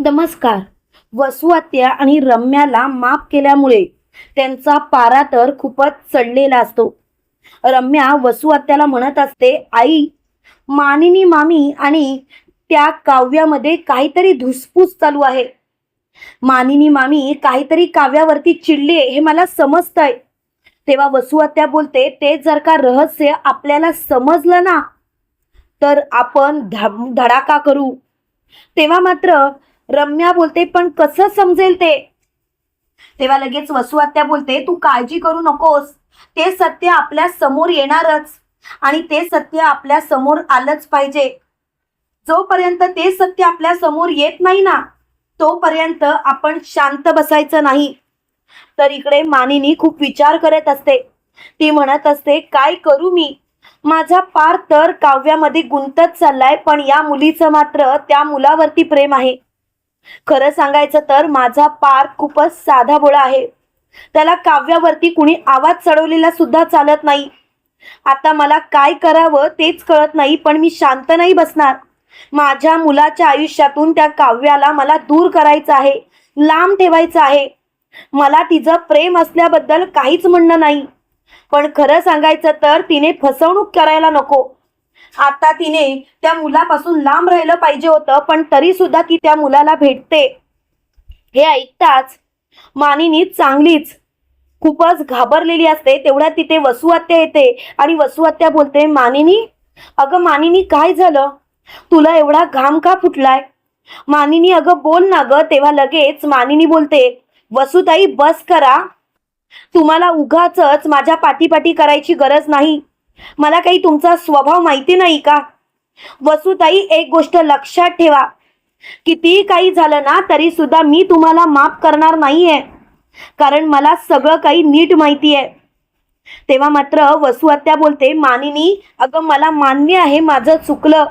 नमस्कार. वसुआत्या आणि रम्याला माफ केल्यामुळे त्यांचा पारा तर खूपच चढलेला असतो. रम्या वसुआत्याला म्हणत असते आई मानिनी मामी आणि त्या काव्यामध्ये काहीतरी धुसफूस चालू आहे. मानिनी मामी काहीतरी काव्यावरती चिडले हे मला समजतंय. तेव्हा वसुहत्या बोलते ते जर का रहस्य आपल्याला समजलं ना तर आपण ध- धडाका करू. तेव्हा मात्र रम्या बोलते पण कसं समजेल ते? तेव्हा लगेच वसुआत्या बोलते तू काळजी करू नकोस. ते सत्य आपल्यासमोर येणारच आणि ते सत्य आपल्यासमोर आलंच पाहिजे. जोपर्यंत ते सत्य आपल्यासमोर येत नाही ना तोपर्यंत आपण शांत बसायचं नाही. तर इकडे मानिनी खूप विचार करत असते. ती म्हणत असते काय करू मी? माझा पार तर काव्यामध्ये गुंतत चाललाय पण या मुलीचं मात्र त्या मुलावरती प्रेम आहे. खरं सांगायचं तर माझा पार खूपच साधा बोळा आहे. त्याला काव्यावरती कुणी आवाज चढवलेला सुद्धा चालत नाही. आता मला काय करावं तेच कळत नाही पण मी शांत नाही बसणार. माझ्या मुलाच्या आयुष्यातून त्या काव्याला मला दूर करायचं आहे लांब ठेवायचं आहे. मला तिचं प्रेम असल्याबद्दल काहीच म्हणणं नाही. पण खरं सांगायचं तर तिने फसवणूक करायला नको. आता तिने त्या मुलापासून लांब राहिलं पाहिजे होतं पण तरी सुद्धा ती त्या मुलाला भेटते. हे ऐकताच मानिनी चांगलीच खूपच घाबरलेली असते. तेवढ्या तिथे वसुहत्या येते आणि वसुहत्या बोलते मानिनी अगं मानिनी काय झालं? तुला एवढा घाम का फुटलाय? मानिनी अगं बोल ना ग. तेव्हा लगेच मानिनी बोलते वसुताई बस करा. तुम्हाला उगाच माझ्या पाठीपाठी करायची गरज नाही. मला काही तुमचा स्वभाव माहिती नाही का? वसुताई एक गोष्ट लक्षात ठेवा. कितीही काही झालं ना तरी सुद्धा मी तुम्हाला माफ करणार नाहीये. कारण मला सगळं काही नीट माहिती आहे तेव्हा मात्र वसुहत्या बोलते मानिनी अगं मला मान्य आहे माझं चुकलं.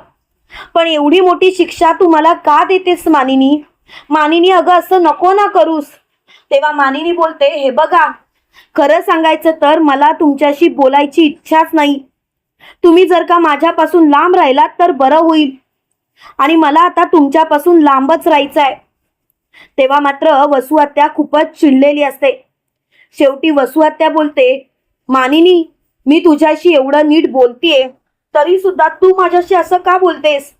पण एवढी मोठी शिक्षा तू मला का देतेस मानिनी? मानिनी अगं असं नको ना करूस. तेव्हा मानिनी बोलते हे बघा खरं सांगायचं तर मला तुमच्याशी बोलायची इच्छाच नाही. तुम्ही जर का माझ्यापासून लांब राहिलात तर बरं होईल. आणि मला आता तुमच्यापासून लांबच राहायचं आहे तेव्हा मात्र वसुहत्या खूपच चिडलेली असते. शेवटी वसुहत्या बोलते मानिनी मी तुझ्याशी एवढं नीट बोलतीये तरी सुद्धा तू माझ्याशी असं का बोलतेस?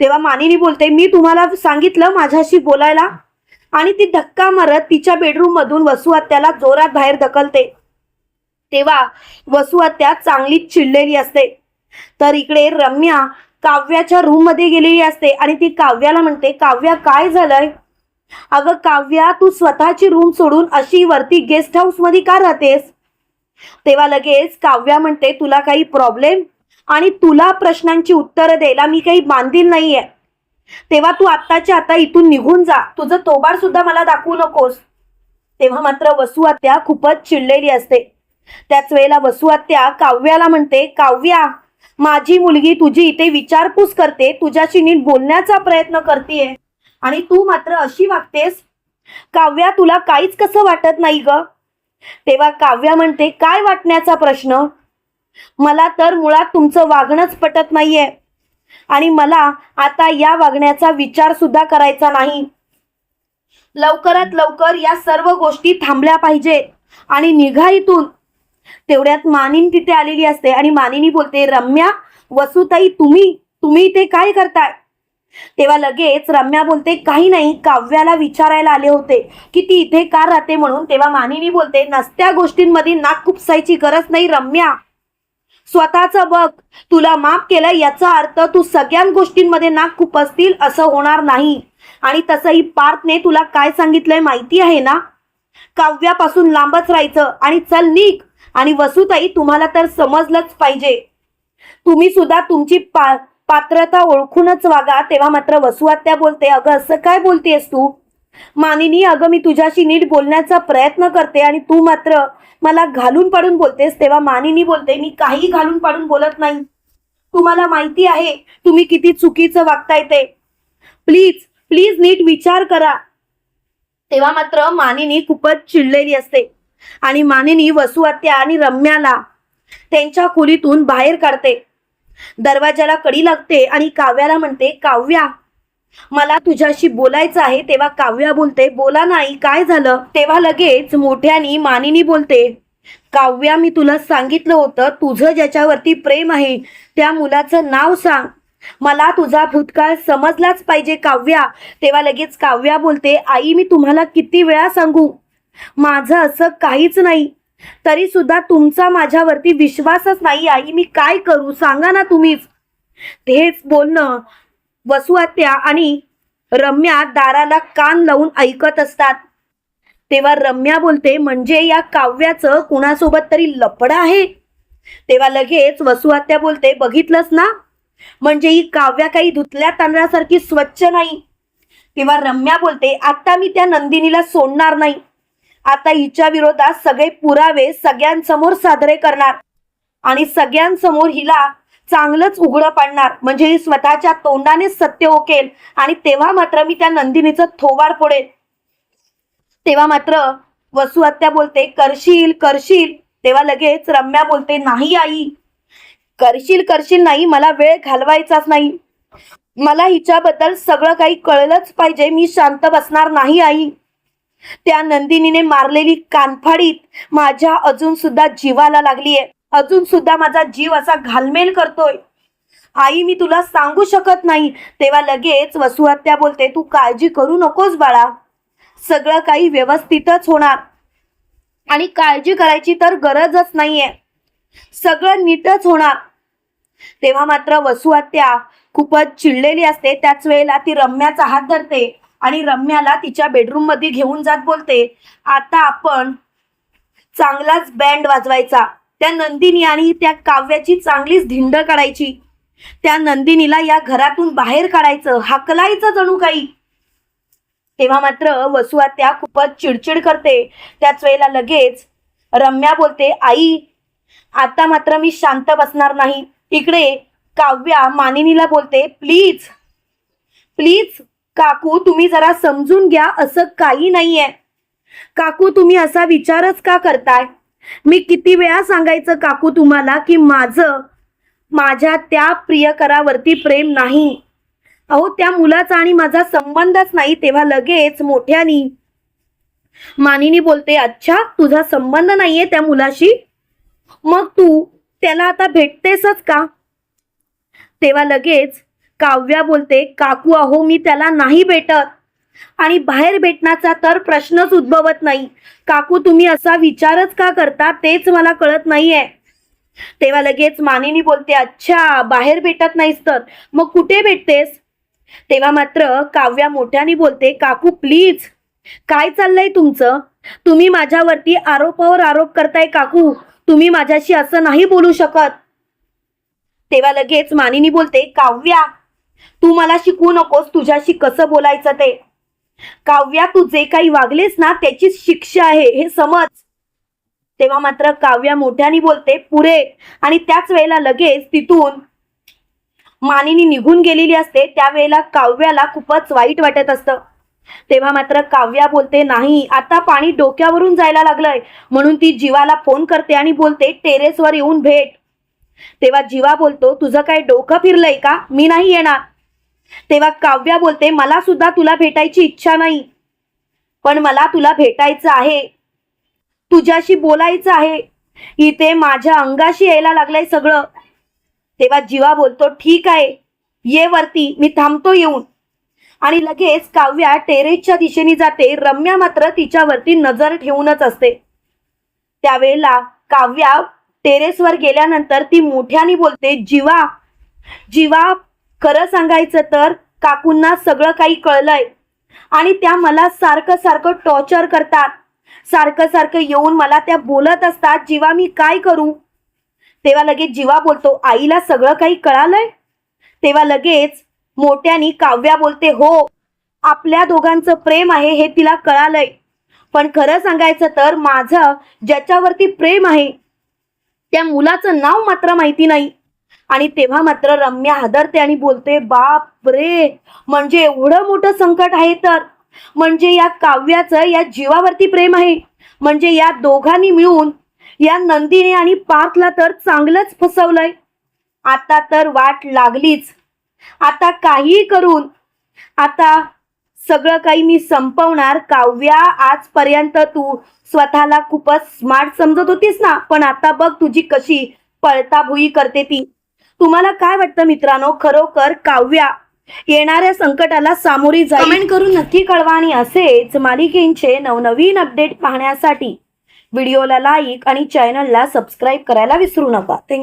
तेव्हा मानिनी बोलते मी तुम्हाला सांगितलं माझ्याशी बोलायला? आणि ती धक्का मारत तिच्या बेडरूम मधून वसुहत्याला जोरात बाहेर ढकलते. तेव्हा वसुहत्या चांगलीच चिडलेली असते. तर इकडे रम्या काव्याच्या रूममध्ये गेलेली असते आणि ती काव्याला म्हणते काव्या काय झालंय? अगं काव्या तू स्वतःची रूम सोडून अशी वरती गेस्ट हाऊसमध्ये का राहतेस? तेव्हा लगेच काव्या म्हणते तुला काही प्रॉब्लेम आणि तुला प्रश्नांची उत्तरं द्यायला मी काही बांधील नाहीये. तेव्हा तू आत्ताच्या आता इथून निघून जा. तुझं तोबार सुद्धा मला दाखवू नकोस. तेव्हा मात्र वसुआत्या खूपच चिडलेली असते. त्याच वेळेला वसुआत्या काव्याला म्हणते काव्या माझी मुलगी तुझी इथे विचारपूस करते तुझ्याशी नीट बोलण्याचा प्रयत्न करतेय. आणि तू मात्र अशी वागतेस काव्या तुला काहीच कसं वाटत नाही ग? तेव्हा काव्या म्हणते काय वाटण्याचा प्रश्न? मला तर मुळात तुमचं वागणंच पटत नाहीये. आणि मला आता या वागण्याचा विचार सुद्धा करायचा नाही. लवकरात लवकर या सर्व गोष्टी थांबल्या पाहिजेत आणि निघा इथून तेवढ्यात मानिन तिथे आलेली असते. आणि मानिनी बोलते रम्या वसुताई तुम्ही तुम्ही इथे काय करताय? तेव्हा लगेच रम्या बोलते काही नाही काव्याला विचारायला आले होते की ती इथे का राहते म्हणून. तेव्हा मानिनी बोलते नसत्या गोष्टींमध्ये नाक खुपसायची गरज नाही रम्या. स्वतःचं बघ. तुला माफ केलं याचा अर्थ तू सगळ्या गोष्टींमध्ये नाक खुपसतील असं होणार नाही. आणि तसंही पार्थने तुला काय सांगितलंय माहिती आहे ना? काव्यापासून लांबच राहायचं आणि चल निघ. आणि वसुताई तुम्हाला तर समजलंच पाहिजे. तुम्ही सुद्धा तुमची पा पात्रता ओळखूनच वागा तेव्हा मात्र वसुआत्या बोलते अगं असं काय बोलतेस तू? मानिनी अगं मी तुझ्याशी नीट बोलण्याचा प्रयत्न करते आणि तू मात्र मला घालून पाडून बोलतेस तेव्हा मानिनी बोलते मी काही घालून पाडून बोलत नाही. तुम्हाला माहिती आहे तुम्ही किती चुकीचं वागताय ते. प्लीज प्लीज नीट विचार करा. तेव्हा मात्र मानिनी खूपच चिडलेली असते आणि मानिनी वसुआत्या आणि रम्याला त्यांच्या खोलीतून बाहेर काढते. दरवाजाला कडी लागते आणि काव्याला म्हणते काव्या मला तुझ्याशी बोलायचं आहे तेव्हा काव्या बोलते बोला नाही काय झालं? तेव्हा लगेच मोठ्यानी मानिनी बोलते काव्या मी तुला सांगितलं होतं तुझं ज्याच्यावरती प्रेम आहे त्या मुलाचं नाव सांग. मला तुझा भूतकाळ समजलाच पाहिजे काव्या. तेव्हा लगेच काव्या बोलते आई मी तुम्हाला किती वेळा सांगू? माझं असं काहीच नाही. तरी सुद्धा तुमचा माझ्यावरती विश्वासच नाही आई मी काय करू? सांगा ना तुम्हीच. तेच बोलणं वसुआत्या आणि रम्या दाराला कान लावून ऐकत असतात. तेव्हा रम्या बोलते म्हणजे या काव्याचं कुणासोबत तरी लपड आहे? तेव्हा लगेच वसुआत्या बोलते बघितलंच ना? म्हणजे ही काव्या काही धुतल्या तांदळासारखी स्वच्छ नाही. तेव्हा रम्या बोलते आता मी त्या नंदिनीला सोडणार नाही. आता हिच्या विरोधात सगळे पुरावे सगळ्यांसमोर सादरे करणार आणि सगळ्यांसमोर हिला चांगलंच उघडं पाडणार. म्हणजे ही स्वतःच्या तोंडानेच सत्य ओकेल आणि तेव्हा मात्र मी त्या नंदिनीचं थोबाड फोडेल तेव्हा मात्र वसुहत्या बोलते करशील करशील. तेव्हा लगेच रम्या बोलते नाही आई. करशील करशील नाही मला वेळ घालवायचाच नाही. मला हिच्याबद्दल सगळं काही कळलंच पाहिजे. मी शांत बसणार नाही आई. त्या नंदिनीने मारलेली कानफाडीत माझ्या अजून सुद्धा जीवाला लागलीये. अजून सुद्धा माझा जीव असा घालमेल करतोय. आई मी तुला सांगू शकत नाही. तेव्हा लगेच वसुहत्या बोलते तू काळजी करू नकोस बाळा. सगळं काही व्यवस्थितच होणार. आणि काळजी करायची तर गरजच नाहीये. सगळं नीटच होणार. तेव्हा मात्र वसुहत्या खूपच चिडलेली असते. त्याच वेळेला ती रम्याचा हात धरते आणि रम्याला तिच्या बेडरूममध्ये घेऊन जात बोलते आता आपण चांगलाच बँड वाजवायचा. त्या नंदिनी आणि त्या काव्याची चांगलीच धिंड काढायची. त्या नंदिनीला या घरातून बाहेर काढायचं हाकलायचं जणू काही. तेव्हा मात्र वसुआत्या खूपच चिडचिड करते. त्याच वेळेला लगेच रम्या बोलते आई आता मात्र मी शांत बसणार नाही. इकडे काव्या मानिनीला बोलते प्लीज प्लीज काकू तुम्ही जरा समजून घ्या असं काही नाहीये. काकू तुम्ही असा विचारच का करताय? मी किती वेळा सांगायचं काकू तुम्हाला की माझं माझ्या त्या प्रियकरावरती प्रेम नाही. अहो त्या मुलाचा आणि माझा संबंधच नाही तेव्हा लगेच मोठ्यानी मानिनी बोलते अच्छा तुझा संबंध नाहीये त्या मुलाशी? मग तू त्याला आता भेटतेसच का? तेव्हा लगेच काव्या बोलते काकू अहो मी त्याला नाही भेटत. आणि बाहेर भेटण्याचा तर प्रश्नच उद्भवत नाही. काकू तुम्ही असा विचारच का करता? तेच मला कळत नाहीये. तेव्हा लगेच मानिनी बोलते अच्छा बाहेर भेटत नाहीस तर. मग कुठे भेटतेस? तेव्हा मात्र काव्या मोठ्याने बोलते काकू प्लीज. काय चाललंय तुमचं? तुम्ही माझ्यावरती आरोपावर आरोप करताय काकू. तुम्ही माझ्याशी असं नाही बोलू शकत. तेव्हा लगेच मानिनी बोलते काव्या तू मला शिकवू नकोस. तुझ्याशी कसं बोलायचं ते? काव्या तू जे काही वागलेस ना त्याची शिक्षा आहे हे समज. तेव्हा मात्र काव्या मोठ्याने बोलते पुरे. आणि त्याच वेळेला लगेच तिथून मानिनी निघून गेलेली असते. त्यावेळेला काव्याला खूपच वाईट वाटत असतं. तेव्हा मात्र काव्या बोलते नाही आता पाणी डोक्यावरून जायला लागलंय. म्हणून ती जीवाला फोन करते आणि बोलते टेरेसवर येऊन भेट. तेव्हा जीवा बोलतो तुझं काय डोकं फिरलंय का? मी नाही येणार. तेव्हा काव्या बोलते मला सुद्धा तुला भेटायची इच्छा नाही पण मला तुला भेटायचं आहे. तुझ्याशी बोलायचं आहे. इथे माझ्या अंगाशी यायला लागलंय सगळं. तेव्हा जीवा बोलतो ठीक आहे ये वरती मी थांबतो येऊन. आणि लगेच काव्या टेरेसच्या दिशेने जाते. रम्या मात्र तिच्यावरती नजर ठेवूनच असते. त्यावेळेला काव्या टेरेसवर गेल्यानंतर ती मोठ्याने बोलते जीवा जीवा खरं सांगायचं तर काकूंना सगळं काही कळलंय. आणि त्या मला सारखं सारखं टॉर्चर करतात. सारखं सारखं येऊन मला त्या बोलत असतात जीवा मी काय करू? तेव्हा लगेच जीवा बोलतो आईला सगळं काही कळालंय? तेव्हा लगेच मोठ्यानी काव्या बोलते हो आपल्या दोघांचं प्रेम आहे हे तिला कळालंय. पण खरं सांगायचं तर माझं ज्याच्यावरती प्रेम आहे त्या मुलाचं नाव मात्र माहिती नाही. आणि तेव्हा मात्र रम्या हादरते आणि बोलते बाप रे म्हणजे एवढं मोठं संकट आहे तर. म्हणजे या काव्याचं या जीवावरती प्रेम आहे. म्हणजे या दोघांनी मिळून या नंदिनी आणि पार्थला तर चांगलंच फसवलंय. आता तर वाट लागलीच. आता काहीही करून आता सगळं काही मी संपवणार. काव्या आजपर्यंत तू स्वतःला खूपच स्मार्ट समजत होतीस ना? पण आता बघ तुझी कशी पळताभुई करते ती. तुम्हाला काय वाटतं मित्रांनो? खरोखर काव्या येणाऱ्या संकटाला सामोरी जाईल? कमेंट करून नक्की कळवा आणि असेच मालिकेंचे नवनवीन अपडेट पाहण्यासाठी व्हिडिओला लाईक आणि चॅनलला सबस्क्राईब करायला विसरू नका. थँक्यू